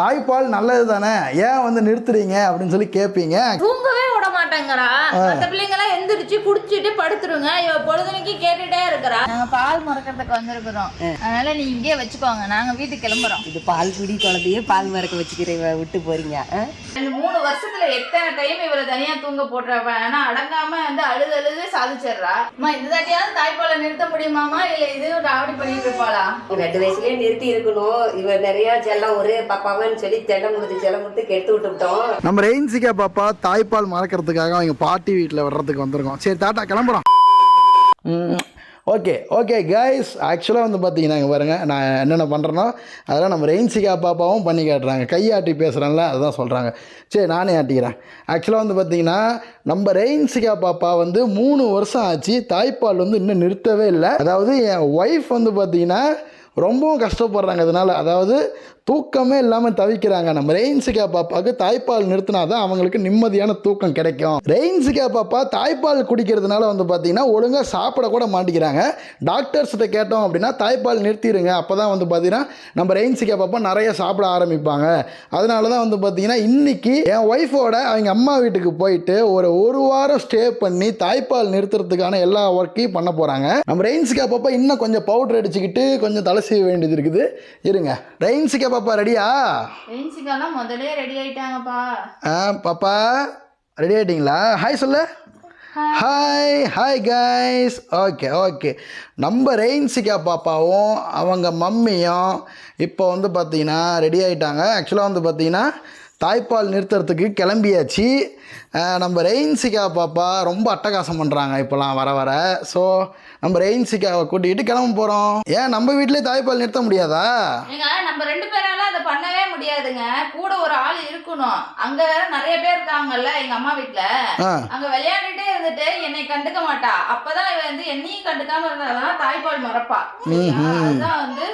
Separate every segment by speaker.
Speaker 1: தாய்ப்பால் நல்லது தானே ஏன் வந்து நிறுத்துறீங்க? அப்படின்னு சொல்லி கேட்பீங்க
Speaker 2: தூங்கவே மாட்டேங்கிறா. மத்த பிள்ளைங்க எல்லாம் எந்திரிச்சு குடிச்சிட்டு படுத்துருங்க. இவ பொழுதுனைக்கு கேட்டுட்டே இருக்கிறா. நாங்க பால் மறக்கிறதுக்கு வந்திருக்கிறோம். அதனால நீ இங்கே வச்சுக்கோங்க. நாங்க வீட்டுக்கு கிளம்புறோம்.
Speaker 3: இது பால் குடி குழந்தைய பால் மறக்க வச்சுக்கிற விட்டு போறீங்க?
Speaker 2: இந்த மூணு வருஷத்துல எத்தனை டைம் இவளை தனியா தூங்க போட்டுறப்ப ஆனா அடங்காம வந்து அழுது அழுது சாதிச்சிடுறா. அம்மா இந்த தாட்டியாவது தாய்ப்பாலை நிறுத்த முடியுமாமா இல்ல இதுவும் ராவடி பண்ணிட்டு இருப்பாளா?
Speaker 3: ரெண்டு வயசுலயே நிறுத்தி இருக்கணும். இவ நிறைய செல்லம் ஒரு பாப்பாவன்னு சொல்லி செல்லம் கொடுத்து செல்லம் கொடுத்து கெடுத்து விட்டுவிட்டோம்.
Speaker 1: நம்ம ரெயின்சிகா பாப்பா தாய்ப்பால் மறக்கிறதுக்காக அவங்க பாட்டி வீட்டில் வர்றதுக்கு வந்திருக்கோம். சரி தாத்தா கிளம்புறோம். ஓகே ஓகே கைஸ் ஆக்சுவலாக வந்து பார்த்தீங்கன்னா இங்கே பாருங்க நான் என்னென்ன பண்ணுறேனோ அதெல்லாம் நம்ம ரெயின்சிகா பாப்பாவும் பண்ணி காட்டுறாங்க. கையாட்டி பேசுகிறேன்ல அதுதான் சொல்கிறாங்க சரி நானே ஆட்டிக்கிறேன். ஆக்சுவலாக வந்து பார்த்தீங்கன்னா நம்ம ரெயின்சிகா பாப்பா வந்து மூணு வருஷம் ஆச்சு. தாய்ப்பால் வந்து இன்னும் நிறுத்தவே இல்லை. அதாவது என் ஒய்ஃப் வந்து பார்த்தீங்கன்னா ரொம்பவும் கஷ்டப்படுறாங்க இதனால் அதாவது தூக்கமே இல்லாமல் தவிக்கிறாங்க. நம்ம ரெயின்சிகா பாப்பாவுக்கு தாய்ப்பால் நிறுத்தினா தான் அவங்களுக்கு நிம்மதியான தூக்கம் கிடைக்கும். ரெயின்சிகா பாப்பா தாய்ப்பால் குடிக்கிறதுனால வந்து பார்த்தீங்கன்னா ஒழுங்காக சாப்பிடக்கூட மாட்டேங்கிறாங்க டாக்டர்ஸ்கிட்ட கேட்டோம் அப்படின்னா தாய்ப்பால் நிறுத்திடுங்க அப்போ தான் வந்து பார்த்தீங்கன்னா நம்ம ரெயின்சிகா பாப்பா நிறைய சாப்பிட ஆரம்பிப்பாங்க. அதனால தான் வந்து பார்த்திங்கன்னா இன்றைக்கி என் ஒய்ஃபோட அவங்க அம்மா வீட்டுக்கு போயிட்டு ஒரு ஒரு வாரம் ஸ்டே பண்ணி தாய்ப்பால் நிறுத்துறதுக்கான எல்லா ஒர்க்கையும் பண்ண போகிறாங்க நம்ம ரெயின்சிகா பாப்பா இன்னும் கொஞ்சம் பவுடர் அடிச்சுக்கிட்டு கொஞ்சம் தலை செய்ய வேண்டியது இருக்குது. இருங்க. ரெயின்சிகா பாப்பா ரெடியா
Speaker 2: ரெயின்சிகாலாம் முதலே ரெடி ஆயிட்டாங்கப்பா.
Speaker 1: ஆ பாப்பா ரெடி ஆயிட்டீங்களா? ஹாய் சொல்லு. Hi hi guys okay okay நம்ம ரெயின்சிகா பாப்பாவும் அவங்க மம்மியும் இப்போ வந்து பார்த்தீங்கன்னா ரெடி ஆகிட்டாங்க ஆக்சுவலாக வந்து பார்த்தீங்கன்னா தாய்ப்பால் நிறுத்துறதுக்கு கிளம்பியாச்சு. நம்ம ரெயின்சிகா பாப்பா ரொம்ப அட்டகாசம் பண்ணுறாங்க இப்போலாம் வர வர. ஸோ நம்ம ரெயின்சிகாவை கூட்டிகிட்டு கிளம்ப போகிறோம் ஏன் நம்ம வீட்டிலே தாய்ப்பால் நிறுத்த முடியாதா?
Speaker 2: நம்ம ரெண்டு பேரால அதை பண்ணவே முடியாதுங்க. கூட ஒரு ஆள் இருக்கணும். அங்க வேற நிறைய பேர் இருக்காங்கல்ல எங்க அம்மா வீட்ல.
Speaker 1: ஆ.
Speaker 2: அங்க விளையாண்டுட்டே இருந்துட்டு என்னை கண்டுக்க மாட்டா. அப்பதான் வந்து என்னையும் கண்டுக்காம இருந்தாதான் தாய்ப்பால் மறப்பா? அதுதான் வந்து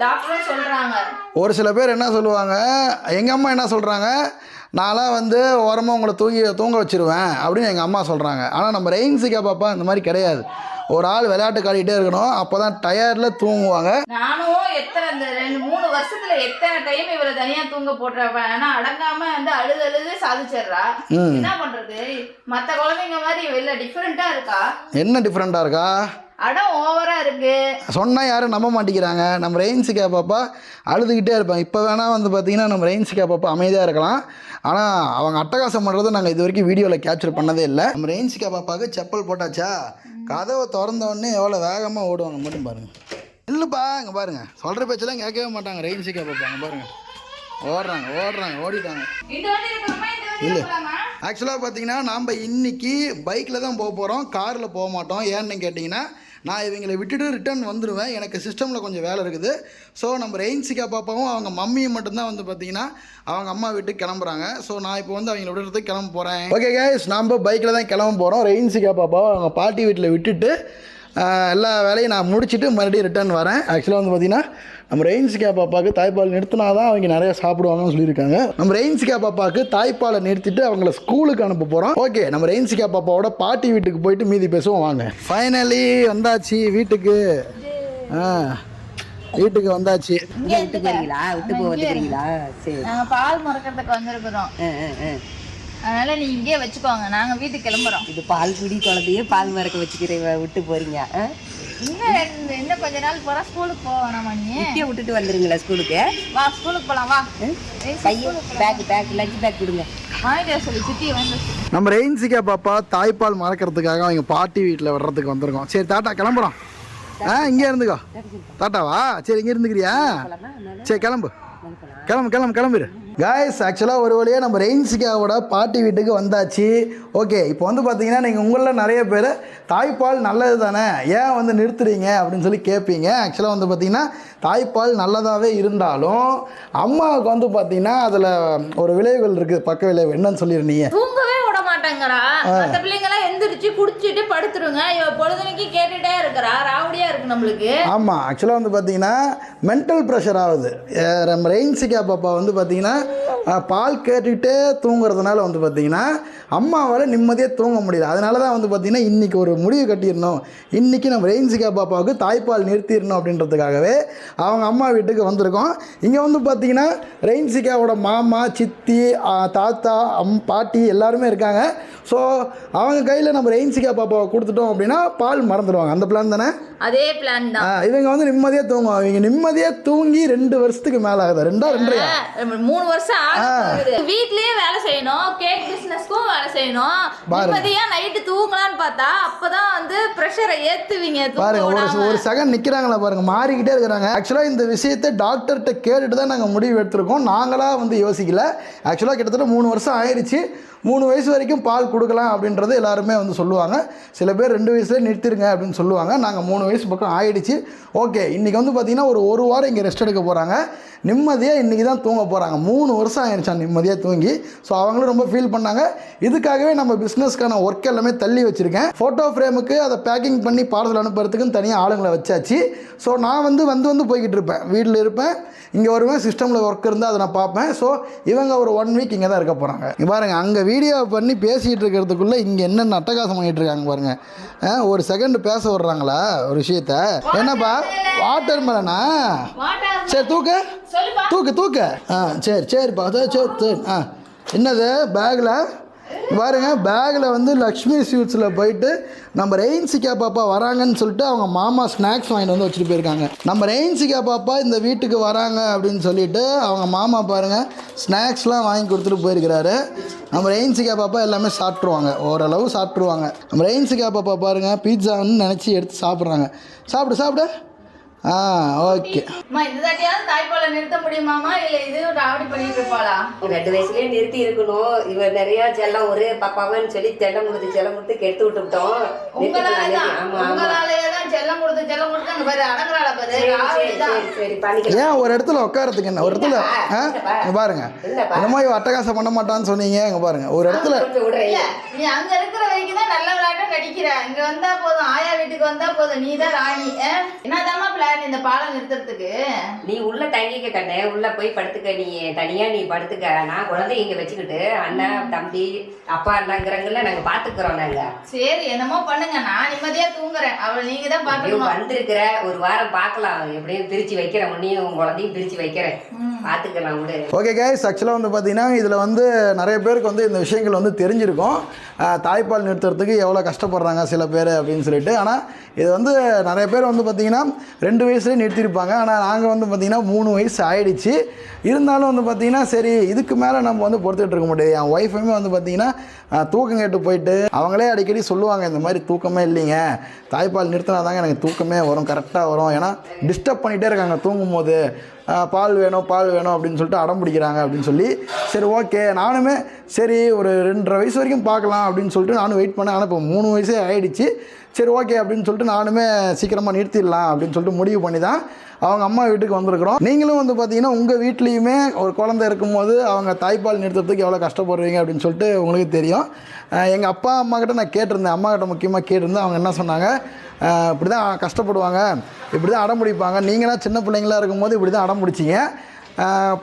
Speaker 2: டாக்டரும் சொல்றாங்க.
Speaker 1: ஒரு சில பேர் என்ன சொல்லுவாங்க எங்கள் அம்மா என்ன சொல்கிறாங்க நான்லாம் வந்து ஓரமாக உங்களை தூங்கி தூங்க வச்சிருவேன் அப்படின்னு எங்கள் அம்மா சொல்கிறாங்க ஆனால் நம்ம ரெயின்சிக்கா பாப்பா இந்த மாதிரி கிடையாது. ஒரு ஆள் விளையாட்டு காட்டிகிட்டே இருக்கணும் அப்போ தான் டயர்டில் தூங்குவாங்க.
Speaker 2: நானும் எத்தனை இந்த ரெண்டு மூணு வருஷத்துல எத்தனை டைம் இவளை தனியா தூங்க போட்டுறப்ப ஆனா அடங்காம வந்து அழுது அழுது சாதிச்சிடுறா. என்ன பண்றது? மத்த குழந்தைங்க மாதிரி இல்ல டிஃபரெண்டா இருக்கா?
Speaker 1: என்ன டிஃப்ரெண்ட்டாக இருக்கா?
Speaker 2: அடம் ஓவரா இருக்கு.
Speaker 1: சொன்னால் யாரும் நம்ப மாட்டேங்கிறாங்க. நம்ம ரெயின்சிக்கா பாப்பா அழுதுகிட்டே இருப்பாங்க இப்போ வேணால் வந்து பார்த்தீங்கன்னா நம்ம ரெயின்சிக்கா பாப்பா அமைதியாக இருக்கலாம். ஆனால் அவங்க அட்டகாசம் பண்ணுறதை நாங்கள் இது வரைக்கும் வீடியோவில் கேப்சர் பண்ணதே இல்லை. நம்ம ரெயின்சிக்கா பாப்பாவுக்கு செப்பல் போட்டாச்சா? கதவை திறந்த உடனே எவ்வளோ வேகமாக ஓடுவாங்க மட்டும் பாருங்கள் இல்லைப்பா இங்கே பாருங்கள் சொல்கிற பேச்செல்லாம் கேட்கவே மாட்டாங்க. ரெயின்சிக்கா பாப்பா இங்கே பாருங்கள் ஓடுறாங்க ஓடுறாங்க ஓடிட்டாங்க. இல்ல. ஆக்சுவலாக பார்த்தீங்கன்னா நாம் இன்னைக்கு பைக்கில் தான் போக போகிறோம் காரில் போக மாட்டோம். ஏன்னு கேட்டிங்கன்னா நான் இவங்களை விட்டுட்டு ரிட்டர்ன் வந்துடுவேன் எனக்கு சிஸ்டமில் கொஞ்சம் வேலை இருக்குது. ஸோ நம்ம ரெயின்சிகா பாப்பாவும் அவங்க மம்மியும் மட்டும்தான் வந்து பார்த்தீங்கன்னா அவங்க அம்மா வீட்டுக்கு கிளம்புறாங்க. ஸோ நான் இப்போ வந்து அவங்கள விடுறதுக்கு கிளம்ப போகிறேன் ஓகே கேஸ் நாம் பைக்கில் தான் கிளம்ப போகிறோம் ரெயின்சிகா பாப்பாவை அவங்க பாட்டி வீட்டில் விட்டுட்டு எல்லா வேலையும் நான் முடிச்சுட்டு மறுபடியும் ரிட்டர்ன் வரேன். ஆக்சுவலாக வந்து பார்த்தீங்கன்னா நம்ம ரெயின்சிகா பாப்பாவுக்கு தாய்ப்பால் நிறுத்தினா தான் அவங்க நிறைய சாப்பிடுவாங்கன்னு சொல்லியிருக்காங்க. நம்ம ரெயின்சிகா பாப்பாவுக்கு தாய்ப்பாலை நிறுத்திட்டு அவங்கள ஸ்கூலுக்கு அனுப்ப போகிறோம் ஓகே நம்ம ரெயின்சிகா பாப்பாவோட பாட்டி வீட்டுக்கு போயிட்டு மீதி பேசுவோம். வாங்க. ஃபைனலி வந்தாச்சு வீட்டுக்கு. ஆ வீட்டுக்கு வந்தாச்சு.
Speaker 3: விட்டு போறீங்களா விட்டு வந்துக்கிறீங்களா? சரி.
Speaker 2: பால் மறக்கிறதுக்கு வந்திருக்கிறோம்.
Speaker 3: ஆ, ஆ, ஆ.
Speaker 2: அதனால நீ இங்கே வச்சுக்கோங்க. நாங்க வீட்டுக்கு கிளம்புறோம்.
Speaker 3: இது பால் குடி குழந்தைய பால் மறக்க வச்சுக்கிற விட்டு போறீங்க?
Speaker 2: இன்னும் இன்னும் கொஞ்ச நாள் போறா? ஸ்கூலுக்கு போவேணாமா நீ?
Speaker 3: விட்டுட்டு வந்துருங்களா ஸ்கூலுக்கு?
Speaker 2: வா ஸ்கூலுக்கு போலாம் வா.
Speaker 3: பையன் பேக் பேக் லஞ்ச் பேக் கொடுங்க.
Speaker 2: வாங்கிட்டு சொல்லி சித்தி வந்து
Speaker 1: நம்ம ரெயின்சிகா பாப்பா தாய்ப்பால் மறக்கிறதுக்காக அவங்க பாட்டி வீட்டில் வர்றதுக்கு வந்திருக்கோம். சரி தாத்தா கிளம்புறோம். ஆ இங்கே இருந்துக்கோ. தாத்தாவா? சரி இங்கே இருந்துக்கிறியா? சரி கிளம்பு. கிளம்பு கிளம்பு கிளம்பிடு காய்ஸ் ஆக்சுவலாக ஒரு வழியாக நம்ம ரெயின்சிகாவோட பாட்டி வீட்டுக்கு வந்தாச்சு. ஓகே இப்போ வந்து பார்த்தீங்கன்னா நீங்கள் உங்களில் நிறைய பேர் தாய்ப்பால் நல்லது தானே? ஏன் வந்து நிறுத்துறீங்க? அப்படின்னு சொல்லி கேட்பீங்க ஆக்சுவலாக வந்து பார்த்தீங்கன்னா தாய்ப்பால் நல்லதாகவே இருந்தாலும் அம்மாவுக்கு வந்து பார்த்தீங்கன்னா அதில் ஒரு விளைவுகள் இருக்குது பக்க விளைவு என்னன்னு சொல்லியிருந்தீங்க
Speaker 2: மாட்டேங்கிறா. மத்த பிள்ளைங்க எல்லாம் எந்திரிச்சு குடிச்சிட்டு படுத்துருங்க. இவ பொழுதுனைக்கு கேட்டுட்டே இருக்கிறா. ராவடியா இருக்கு நம்மளுக்கு.
Speaker 1: ஆமாம் ஆக்சுவலாக வந்து பார்த்தீங்கன்னா மென்டல் ப்ரெஷர் ஆகுது. நம்ம ரெயின்சிகா பாப்பா வந்து பார்த்தீங்கன்னா பால் கேட்டுக்கிட்டே தூங்குறதுனால வந்து பார்த்தீங்கன்னா அம்மாவால் நிம்மதியாக தூங்க முடியல. அதனால தான் வந்து பார்த்திங்கன்னா இன்றைக்கி ஒரு முடிவு கட்டிடணும். இன்றைக்கி நம்ம ரெயின்சிகா பாப்பாவுக்கு தாய்ப்பால் நிறுத்திடணும் அப்படின்றதுக்காகவே அவங்க அம்மா வீட்டுக்கு வந்திருக்கோம். இங்கே வந்து பார்த்திங்கன்னா ரெயின்சிகாவோட மாமா சித்தி தாத்தா அம் பாட்டி எல்லாருமே இருக்காங்க. ஸோ அவங்க கையில் நம்ம ரெயின்சிகா பாப்பாவை கொடுத்துட்டோம் அப்படின்னா பால் மறந்துடுவாங்க. அந்த பிளான் தானே?
Speaker 2: அதே பிளான் தான்.
Speaker 1: இவங்க வந்து நிம்மதியாக தூங்குவாங்க. இவங்க நிம்மதியாக தூங்கி ரெண்டு வருஷத்துக்கு மேலே ஆகுது. ரெண்டா ரெண்டரையா?
Speaker 2: மூணு வருஷம் ஆகுது வீட்லயும் வேலை செய்யணும். கேக் பிசினஸ்க்கும் வேலை செய்யணும்.
Speaker 1: பாருங்க.
Speaker 2: நிம்மதியா நைட்டு தூங்கலாம்னு பார்த்தா அப்பதான் வந்து ப்ரெஷரை ஏத்துவீங்க. தூங்க
Speaker 1: பாருங்க ஒரு. ஒரு செகண்ட் நிற்கிறாங்களா பாருங்க. மாறிக்கிட்டே இருக்கிறாங்க. ஆக்சுவலாக இந்த விஷயத்தை டாக்டர்கிட்ட கேட்டுட்டு தான் நாங்கள் முடிவு எடுத்திருக்கோம். நாங்களாக வந்து யோசிக்கல. ஆக்சுவலாக கிட்டத்தட்ட மூணு வருஷம் ஆயிடுச்சு மூணு வயசு வரைக்கும் பால் கொடுக்கலாம் அப்படின்றது எல்லாருமே வந்து சொல்லுவாங்க. சில பேர் ரெண்டு வயசுலேயே நிறுத்திருங்க அப்படின்னு சொல்லுவாங்க. நாங்கள் மூணு வயசு பக்கம் ஆயிடுச்சு. ஓகே இன்றைக்கி வந்து பார்த்திங்கன்னா ஒரு ஒரு வாரம் இங்கே ரெஸ்ட் எடுக்க போகிறாங்க நிம்மதியாக இன்றைக்கி தான் தூங்க போகிறாங்க மூணு வருஷம் ஆயிடுச்சா நிம்மதியாக தூங்கி. ஸோ அவங்களும் ரொம்ப ஃபீல் பண்ணாங்க. இதுக்காகவே நம்ம பிஸ்னஸ்க்கான ஒர்க் எல்லாமே தள்ளி வச்சுருக்கேன். ஃபோட்டோ ஃப்ரேமுக்கு அதை பேக்கிங் பண்ணி பார்சல் அனுப்புறதுக்குன்னு தனியாக ஆளுங்களை வச்சாச்சு. ஸோ நான் வந்து வந்து வந்து போய்கிட்டு இருப்பேன். வீட்டில் இருப்பேன். இங்கே வருவேன். சிஸ்டமில் ஒர்க் இருந்தால் அதை நான் பார்ப்பேன். ஸோ இவங்க ஒரு ஒன் வீக் இங்கே தான் இருக்க போகிறாங்க பாருங்கள் அங்கே வீடியோ பண்ணி பேசிகிட்டு இருக்கிறதுக்குள்ளே இங்கே என்னென்ன அட்டகாசம் பண்ணிகிட்டு இருக்காங்க பாருங்க. ஆ, ஒரு செகண்ட் பேச விட்றாங்களா ஒரு விஷயத்த? என்னப்பா? வாட்டர் மேலனா சரி தூக்கு. தூக்கு தூக்கு. ஆ சரி சரிப்பா. அதான் சரி சரி. ஆ என்னது? பேக்கில் பாருங்க பேக்கில் வந்து லக்ஷ்மி ஸ்வீட்ஸில் போயிட்டு நம்ம ரெயின்சிகா பாப்பா வராங்கன்னு சொல்லிட்டு அவங்க மாமா ஸ்நாக்ஸ் வாங்கிட்டு வந்து வச்சுட்டு போயிருக்காங்க. நம்ம ரெயின்சிகா பாப்பா இந்த வீட்டுக்கு வராங்க அப்படின்னு சொல்லிட்டு அவங்க மாமா பாருங்கள் ஸ்நாக்ஸ்லாம் வாங்கி கொடுத்துட்டு போயிருக்கிறாரு. நம்ம ரெயின்சிகா பாப்பா எல்லாமே சாப்பிட்ருவாங்க ஓரளவு சாப்பிட்ருவாங்க நம்ம ரெயின்சிகா பாப்பா பாருங்கள் பீட்சான்னு நினச்சி எடுத்து சாப்பிட்றாங்க. சாப்பிடு சாப்பிடு. ஆ ஓகே
Speaker 2: அம்மா இந்த தாட்டியாவது தாய்ப்பாலை நிறுத்த முடியுமாமா இல்ல இதுவும் ராவடி பண்ணிட்டு இருப்பாளா?
Speaker 3: ரெண்டு வயசுலயே நிறுத்தி இருக்கணும். இவ நிறைய செல்லம் ஒரு பாப்பாவன்னு சொல்லி செல்லம் கொடுத்து செல்லம் கொடுத்து கெடுத்து
Speaker 2: தான்
Speaker 3: சரி பண்ணிக்கலாம்
Speaker 1: ஏன் ஒரு இடத்துல உட்காரத்துக்கு என்ன? ஒரு இடத்துல இங்க பாருங்க. என்னமோ இவ அட்டகாசம் பண்ண மாட்டான்னு சொன்னீங்க. இங்க பாருங்க. ஒரு இடத்துல
Speaker 2: நீ அங்க இருக்கிற வரைக்கும் தான் நல்ல விளையாட்டம் நடிக்கிற. இங்க வந்தா போதும் ஆயா வீட்டுக்கு வந்தா போதும். நீ தான் ராணி ஆ? என்னதாம்மா பிளான் இந்த பாலம் நிறுத்துறதுக்கு?
Speaker 3: நீ உள்ள தங்கிக்க கண்ணே. உள்ள போய் படுத்துக்க. நீ தனியா நீ படுத்துக்க. நான் குழந்தை இங்க வச்சுக்கிட்டு அண்ணன் தம்பி அப்பா அண்ணாங்கிறவங்கள நாங்க பாத்துக்கிறோம் நாங்க.
Speaker 2: சரி என்னமோ பண்ணுங்க. நான் நிம்மதியா தூங்குறேன். அவளை நீங்க தான்
Speaker 3: எப்படியும்
Speaker 2: பாத்துக்கணும்
Speaker 3: வந்திருக்கிற ஒரு வாரம் பார்க்கலாம். எப்படியும் பிரிச்சு வைக்கிறேன் உன்னையும் உன் குழந்தையும் பிரிச்சு வைக்கிறேன் பாத்துக்கலாம் விடு.
Speaker 1: ஓகே கைஸ் ஆக்சுவலாக வந்து பார்த்தீங்கன்னா இதில் வந்து நிறைய பேருக்கு வந்து இந்த விஷயங்கள் வந்து தெரிஞ்சிருக்கும். தாய்ப்பால் நிறுத்துறதுக்கு எவ்வளோ கஷ்டப்படுறாங்க சில பேர் அப்படின்னு சொல்லிட்டு. ஆனால் இது வந்து நிறைய பேர் வந்து பார்த்திங்கன்னா ரெண்டு வயசுலேயே நிறுத்தியிருப்பாங்க. ஆனால் நாங்கள் வந்து பார்த்திங்கன்னா மூணு வயசு ஆயிடுச்சு. இருந்தாலும் வந்து பார்த்திங்கன்னா சரி இதுக்கு மேலே நம்ம வந்து பொறுத்துக்கிட்டு இருக்க முடியாது. என் ஒய்ஃபுமே வந்து பார்த்திங்கன்னா தூக்கம் கேட்டு போயிட்டு அவங்களே அடிக்கடி சொல்லுவாங்க இந்த மாதிரி தூக்கமே இல்லைங்க. தாய்ப்பால் நிறுத்தினா தாங்க எனக்கு தூக்கமே வரும் கரெக்டாக வரும். ஏன்னா டிஸ்டர்ப் பண்ணிகிட்டே இருக்காங்க தூங்கும் போது பால் வேணும் பால் வேணும் அப்படின்னு சொல்லிட்டு அடம் பிடிக்கிறாங்க அப்படின்னு சொல்லி சரி ஓகே நானுமே சரி ஒரு ரெண்டரை வயசு வரைக்கும் பார்க்கலாம் அப்படின்னு சொல்லிட்டு நானும் வெயிட் பண்ணேன். ஆனால் இப்போ மூணு வயசே ஆகிடுச்சு சரி ஓகே அப்படின்னு சொல்லிட்டு நானுமே சீக்கிரமாக நிறுத்திடலாம் அப்படின்னு சொல்லிட்டு முடிவு பண்ணி தான் அவங்க அம்மா வீட்டுக்கு வந்திருக்கிறோம். நீங்களும் வந்து பார்த்தீங்கன்னா உங்கள் வீட்லேயுமே ஒரு குழந்தை இருக்கும்போது அவங்க தாய்ப்பால் நிறுத்துறதுக்கு எவ்வளோ கஷ்டப்படுறீங்க அப்படின்னு சொல்லிட்டு உங்களுக்கு தெரியும். எங்கள் அப்பா அம்மா கிட்ட நான் கேட்டிருந்தேன். அம்மா கிட்ட முக்கியமாக கேட்டிருந்தேன். அவங்க என்ன சொன்னாங்க? இப்படி தான் கஷ்டப்படுவாங்க இப்படி தான் அடம் பிடிப்பாங்க நீங்களாம் சின்ன பிள்ளைங்களா இருக்கும்போது இப்படி தான் அடம் பிடிச்சிங்க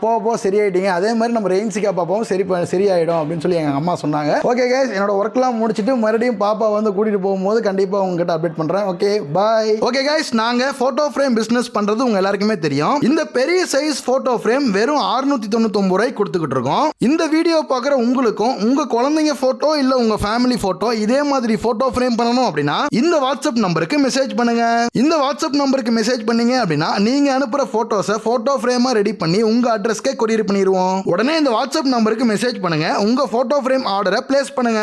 Speaker 1: போக போக சரியாயிட்டீங்க. அதே மாதிரி நம்ம ரெயின்சிக்கா பாப்பாவும் சரி சரியாயிடும் அப்படின்னு சொல்லி எங்கள் அம்மா சொன்னாங்க. ஓகே கேஸ் என்னோட ஒர்க்லாம் முடிச்சுட்டு மறுபடியும் பாப்பா வந்து கூட்டிகிட்டு போகும்போது கண்டிப்பாக உங்ககிட்ட அப்டேட் பண்ணுறேன் ஓகே பாய் ஓகே கேஸ் நாங்கள் ஃபோட்டோ ஃப்ரேம் பிஸ்னஸ் பண்ணுறது உங்கள் எல்லாருக்குமே தெரியும். இந்த பெரிய சைஸ் ஃபோட்டோ ஃப்ரேம் வெறும் அறுநூத்தி தொண்ணூத்தொம்பது ரூபாய் கொடுத்துக்கிட்டு இருக்கோம். இந்த வீடியோ பார்க்குற உங்களுக்கும் உங்கள் குழந்தைங்க ஃபோட்டோ இல்லை உங்கள் ஃபேமிலி ஃபோட்டோ இதே மாதிரி ஃபோட்டோ ஃப்ரேம் பண்ணணும் அப்படின்னா இந்த வாட்ஸ்அப் நம்பருக்கு மெசேஜ் பண்ணுங்க. இந்த வாட்ஸ்அப் நம்பருக்கு மெசேஜ் பண்ணீங்க அப்படின்னா நீங்கள் அனுப்புகிற ஃபோட்டோஸை ஃபோட்டோ ஃப்ரேமாக ரெடி பண்ணி உங்கள் அட்ரஸ்க்கே கொரியர் பண்ணிடுவோம் உடனே இந்த வாட்ஸ்அப் நம்பருக்கு மெசேஜ் பண்ணுங்க. உங்கள் ஃபோட்டோ ஃப்ரேம் ஆர்டரை பிளேஸ் பண்ணுங்க.